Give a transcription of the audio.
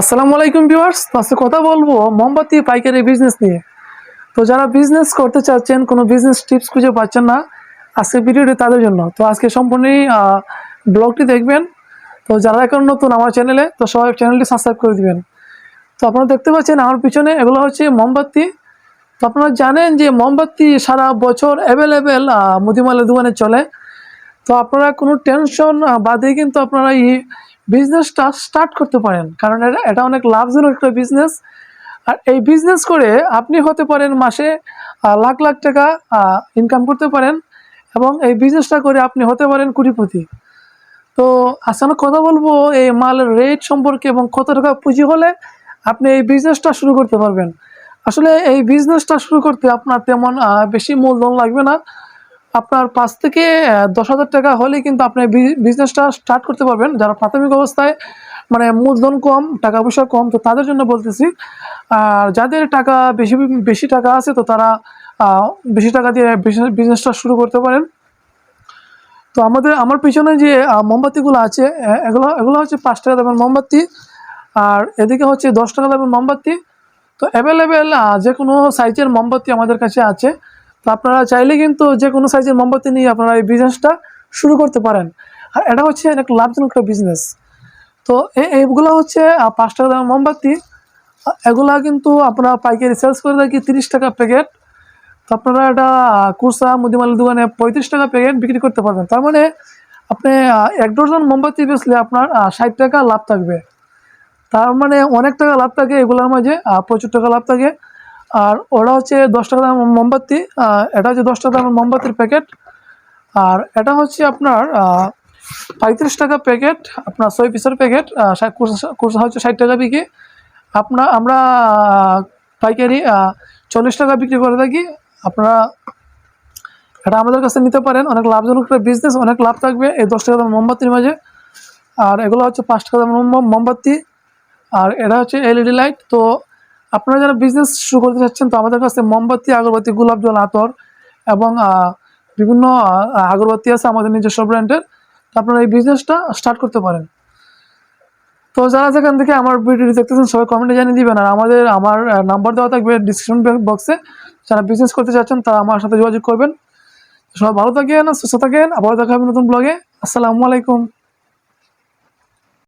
আসসালামু আলাইকুম ভিউয়ার্স আজকে কথা বলব মোমবাতি, পাইকারি বিজনেস নিয়ে। তো যারা বিজনেস করতে চাচ্ছেন, কোনো বিজনেস টিপস খুঁজে পাচ্ছেন না আজকে ভিডিওটি তাদের জন্য। তো আজকে সম্পূর্ণই ব্লগটি দেখবেন। তো যারা এখন নতুন আমার চ্যানেলে তো সবাই চ্যানেলটি সাবস্ক্রাইব করে দিবেন। তো আপনারা দেখতে পাচ্ছেন আমার পিছনে এগুলো হচ্ছে মোমবাতি। তো আপনারা জানেন যে মোমবাতি সারা বছর অ্যাভেলেবেল মুদিমালের দোকানে চলে। তো আপনারা কোনো টেনশন বাদে কিন্তু আপনারা এই বিজনেসটা স্টার্ট করতে পারেন। কারণ এটা অনেক লাভজনক একটা বিজনেস আর এই বিজনেস করে আপনি হতে পারেন মাসে লাখ লাখ টাকা ইনকাম করতে পারেন এবং এই বিজনেসটা করে আপনি হতে পারেন কোটিপতি তো আসলে কথা বলব এই মালের রেট সম্পর্কে এবং কত টাকা পুঁজি হলে আপনি এই বিজনেসটা শুরু করতে পারবেন। আসলে এই বিজনেসটা শুরু করতে আপনার তেমন বেশি মূলধন লাগবে না। আপনার পাঁচ থেকে দশ হাজার টাকা হলেই কিন্তু আপনি বিজনেসটা স্টার্ট করতে পারবেন। যারা প্রাথমিক অবস্থায় মানে মূলধন কম, টাকা পয়সা কম, তো তাদের জন্য বলতেছি, আর যাদের টাকা বেশি বেশি টাকা আছে, তো তারা বেশি টাকা দিয়ে বিজনেসটা শুরু করতে পারেন। তো আমাদের, আমার পিছনে যে মোমবাতিগুলো আছে এগুলো এগুলো হচ্ছে পাঁচ টাকা দামের মোমবাতি, আর এদিকে হচ্ছে দশ টাকা দামের মোমবাতি। তো অ্যাভেলেবেল যে কোনো সাইজের মোমবাতি আমাদের কাছে আছে। আপনারা চাইলে কিন্তু যে কোনো সাইজের মোমবাতি নিয়ে আপনারা এই বিজনেসটা শুরু করতে পারেন। আর এটা হচ্ছে অনেক লাভজনক একটা বিজনেস তো এইগুলো হচ্ছে পাঁচ টাকা দামের মোমবাতি। এগুলা কিন্তু আপনারা পাইকারি সেলস করে থাকি তিরিশ টাকা প্যাকেট তো আপনারা এটা কুর্সা কুরসা, মুদিমালের দোকানে পঁয়ত্রিশ টাকা প্যাকেট বিক্রি করতে পারবেন। তার মানে আপনি এক ডজন মোমবাতি বেচলে আপনার ষাট টাকা লাভ থাকবে। তার মানে অনেক টাকা লাভ থাকে, এগুলোর মাঝে প্রচুর টাকা লাভ থাকে। আর ওটা হচ্ছে দশ টাকা দামের মোমবাতি এটা হচ্ছে দশ টাকা দামের মোমবাতির প্যাকেট। আর এটা হচ্ছে আপনার পঁয়ত্রিশ টাকা প্যাকেট, আপনার ছয় পিসের প্যাকেট কুরসা হচ্ছে ষাট টাকা বিক্রি। আপনার আমরা পাইকারি চল্লিশ টাকা বিক্রি করে থাকি। আপনারা এটা আমাদের কাছে নিতে পারেন। অনেক লাভজনক একটা বিজনেস অনেক লাভ থাকবে এই দশ টাকা দামের মোমবাতির মাঝে। আর এগুলো হচ্ছে পাঁচ টাকা মোম- মোমবাতি। আর এটা হচ্ছে এলইডি লাইট তো আপনারা যারা বিজনেস শুরু করতে চাচ্ছেন, তো আমাদের কাছে মোমবাতি, আগরবাতি গোলাপ জল আতর এবং বিভিন্ন আগরবাতি আছে আমাদের নিজস্ব ব্র্যান্ডের আপনারা এই বিজনেসটা স্টার্ট করতে পারেন। তো যারা যেখান থেকে আমার ভিডিওটি দেখতেছেন, সবাই কমেন্টে জানিয়ে দিবেন। আর আমাদের, আমার নাম্বার দেওয়া থাকবে ডিসক্রিপশন বক্সে যারা বিজনেস করতে চাচ্ছেন, তারা আমার সাথে যোগাযোগ করবেন। সবাই ভালো থাকেন, সুস্থ থাকেন। আবার দেখা হবে নতুন ব্লগে আসসালামু আলাইকুম।